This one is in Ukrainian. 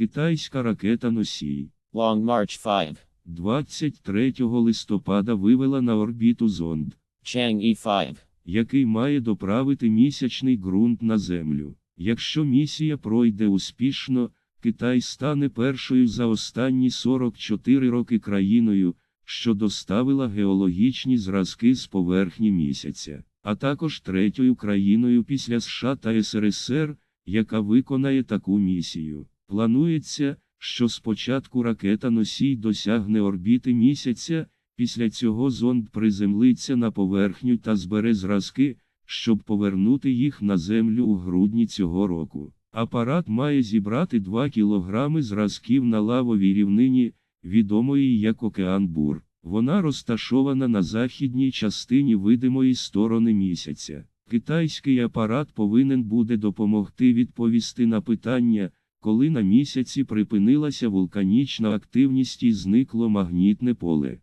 Китайська ракета носій. Long March 5. 23 листопада вивела на орбіту зонд, Chang'e 5. який має доправити місячний ґрунт на Землю. Якщо місія пройде успішно, Китай стане першою за останні 44 роки країною, що доставила геологічні зразки з поверхні місяця, а також третьою країною після США та СРСР, яка виконає таку місію. Планується, що спочатку ракета носій досягне орбіти місяця, після цього зонд приземлиться на поверхню та збере зразки, щоб повернути їх на Землю у грудні цього року. Апарат має зібрати 2 кілограми зразків на лавовій рівнині, відомої як Океан Бур. Вона розташована на західній частині видимої сторони місяця. Китайський апарат повинен буде допомогти відповісти на питання, коли на місяці припинилася вулканічна активність і зникло магнітне поле.